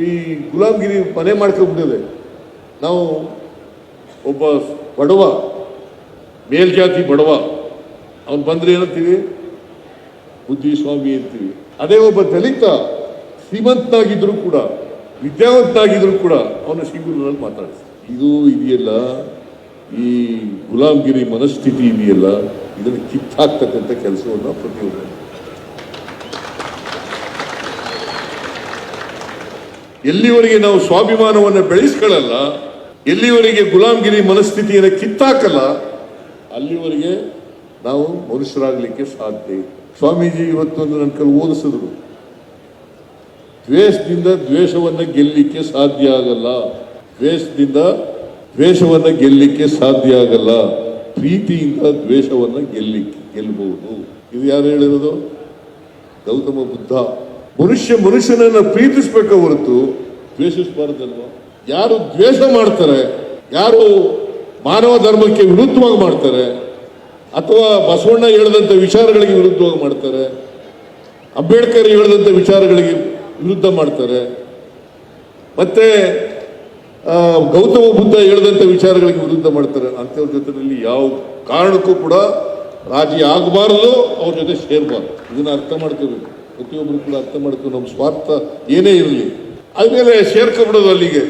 ಈ ಗುಲಾಮ್ಗಿರಿ ಮನೆ ಮಾಡ್ಕೊಂಡ್ಬಿಟ್ಟಿದೆ. ನಾವು ಒಬ್ಬ ಬಡವ, ಮೇಲ್ಜಾತಿ ಬಡವ, ಅವನು ಬಂದರೆ ಏನಂತೀವಿ? ಬುದ್ಧಿಸ್ವಾಮಿ ಅಂತೀವಿ. ಅದೇ ಒಬ್ಬ ದಲಿತ ಶ್ರೀಮಂತನಾಗಿದ್ದರೂ ಕೂಡ ವಿದ್ಯಾವಂತನಾಗಿದ್ದರೂ ಕೂಡ ಅವನ ಶಿಬಿರಲ್ಲಿ ಮಾತಾಡಿಸ್ತಾರೆ ಇದು ಇದೆಯಲ್ಲ, ಈ ಗುಲಾಮ್ಗಿರಿ ಮನಸ್ಥಿತಿ ಇದೆಯಲ್ಲ, ಇದನ್ನು ಕಿತ್ತಾಕ್ತಕ್ಕಂಥ ಕೆಲಸವನ್ನು ಪ್ರತಿಯೊಬ್ಬರು. ಎಲ್ಲಿವರೆಗೆ ನಾವು ಸ್ವಾಭಿಮಾನವನ್ನು ಬೆಳೆಸ್ಕೊಳ್ಳಲ್ಲ, ಎಲ್ಲಿವರೆಗೆ ಗುಲಾಮ್ಗಿರಿ ಮನಸ್ಥಿತಿಯನ್ನು ಕಿತ್ತಾಕಲ್ಲ, ಅಲ್ಲಿವರೆಗೆ ನಾವು ಮನುಷ್ಯರಾಗಲಿಕ್ಕೆ ಸಾಧ್ಯ. ಸ್ವಾಮೀಜಿ ಇವತ್ತೊಂದು ನನ್ನ ಕಲ್ಲು ಓದಿಸಿದ್ರು. ದ್ವೇಷದಿಂದ ದ್ವೇಷವನ್ನು ಗೆಲ್ಲಲಿಕ್ಕೆ ಸಾಧ್ಯ ಆಗಲ್ಲ. ದ್ವೇಷದಿಂದ ದ್ವೇಷವನ್ನು ಗೆಲ್ಲಲಿಕ್ಕೆ ಸಾಧ್ಯ ಆಗಲ್ಲ. ಪ್ರೀತಿಯಿಂದ ದ್ವೇಷವನ್ನು ಗೆಲ್ಲಲಿಕ್ಕೆ ಗೆಲ್ಲಬಹುದು ಇದು ಯಾರು ಹೇಳಿರೋದು? ಗೌತಮ ಬುದ್ಧ. ಮನುಷ್ಯ ಮನುಷ್ಯನನ್ನ ಪ್ರೀತಿಸ್ಬೇಕು ಹೊರತು ದ್ವೇಷಿಸಬಾರ್ದಲ್ವಾ? ಯಾರು ದ್ವೇಷ ಮಾಡ್ತಾರೆ, ಯಾರು ಮಾನವ ಧರ್ಮಕ್ಕೆ ವಿರುದ್ಧವಾಗಿ ಮಾಡ್ತಾರೆ, ಅಥವಾ ಬಸವಣ್ಣ ಹೇಳಿದಂಥ ವಿಚಾರಗಳಿಗೆ ವಿರುದ್ಧವಾಗಿ ಮಾಡ್ತಾರೆ, ಅಂಬೇಡ್ಕರ್ ಹೇಳಿದಂಥ ವಿಚಾರಗಳಿಗೆ ವಿರುದ್ಧ ಮಾಡ್ತಾರೆ, ಮತ್ತೆ ಗೌತಮ ಬುದ್ಧ ಹೇಳಿದಂಥ ವಿಚಾರಗಳಿಗೆ ವಿರುದ್ಧ ಮಾಡ್ತಾರೆ, ಅಂಥವ್ರ ಜೊತೆಯಲ್ಲಿ ಯಾವ ಕಾರಣಕ್ಕೂ ಕೂಡ ರಾಜಿ ಆಗಬಾರದು, ಅವ್ರ ಜೊತೆ ಸೇರಬಾರ್ದು. ಇದನ್ನು ಅರ್ಥ ಮಾಡ್ಕೋಬೇಕು. ಪ್ರತಿಯೊಬ್ಬರು ಕೂಡ ಅರ್ಥ ಮಾಡ್ಕೊಂಡು ನಮ್ಮ ಸ್ವಾರ್ಥ ಏನೇ ಇರಲಿ. ಆಮೇಲೆ ಸೇರ್ಕೊಬಿಡೋದು ಅಲ್ಲಿಗೆ.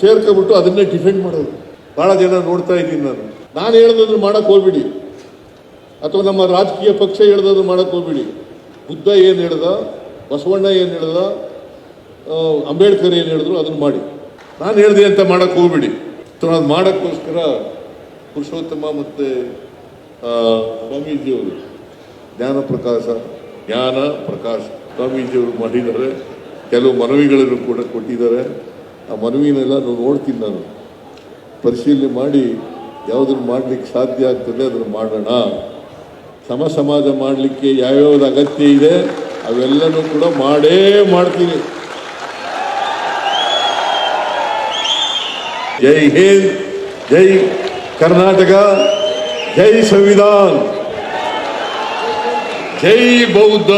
ಸೇರ್ಕೊಬಿಟ್ಟು ಅದನ್ನೇ ಡಿಫೆಂಡ್ ಮಾಡೋದು. ಭಾಳ ಜನ ನೋಡ್ತಾ ಇದ್ದೀನಿ ನಾನು. ನಾನು ಹೇಳ್ದದನ್ನು ಮಾಡೋಕ್ಕೆ ಹೋಗ್ಬಿಡಿ. ಅಥವಾ ನಮ್ಮ ರಾಜಕೀಯ ಪಕ್ಷ ಹೇಳ್ದದನ್ನು ಮಾಡೋಕ್ಕೆ ಹೋಗ್ಬಿಡಿ. ಬುದ್ಧ ಏನು ಹೇಳ್ದ, ಬಸವಣ್ಣ ಏನು ಹೇಳ್ದ ಅಂಬೇಡ್ಕರ್ ಏನು ಹೇಳಿದ್ರು ಅದನ್ನು ಮಾಡಿ. ನಾನು ಹೇಳಿದೆ ಅಂತ ಮಾಡೋಕ್ಕೆ ಹೋಗ್ಬಿಡಿ. ಅದು ಮಾಡೋಕ್ಕೋಸ್ಕರ ಪುರುಷೋತ್ತಮ ಮತ್ತು ಸ್ವಾಮೀಜಿಯವರು ಜ್ಞಾನ ಪ್ರಕಾಶ ಜ್ಞಾನ, ಪ್ರಕಾಶ್, ಸ್ವಾಮೀಜಿಯವರು ಮಾಡಿದ್ದಾರೆ. ಕೆಲವು ಮನವಿಗಳನ್ನು ಕೂಡ ಕೊಟ್ಟಿದ್ದಾರೆ. ಆ ಮನವಿನೆಲ್ಲ ನೋಡ್ತೀನಿ ನಾನು. ಪರಿಶೀಲನೆ ಮಾಡಿ ಯಾವುದನ್ನು ಮಾಡಲಿಕ್ಕೆ ಸಾಧ್ಯ ಆಗ್ತದೆ ಅದನ್ನು ಮಾಡೋಣ. ಸಮ ಸಮಾಜ ಮಾಡಲಿಕ್ಕೆ ಯಾವ್ಯಾವ್ದು ಅಗತ್ಯ ಇದೆ, ಅವೆಲ್ಲನೂ ಕೂಡ ಮಾಡೇ ಮಾಡ್ತೀನಿ. ಜೈ ಹಿಂದ್, ಜೈ ಕರ್ನಾಟಕ, ಜೈ ಸಂವಿಧಾನ್. ಜೈ ಬೌದ್ಧ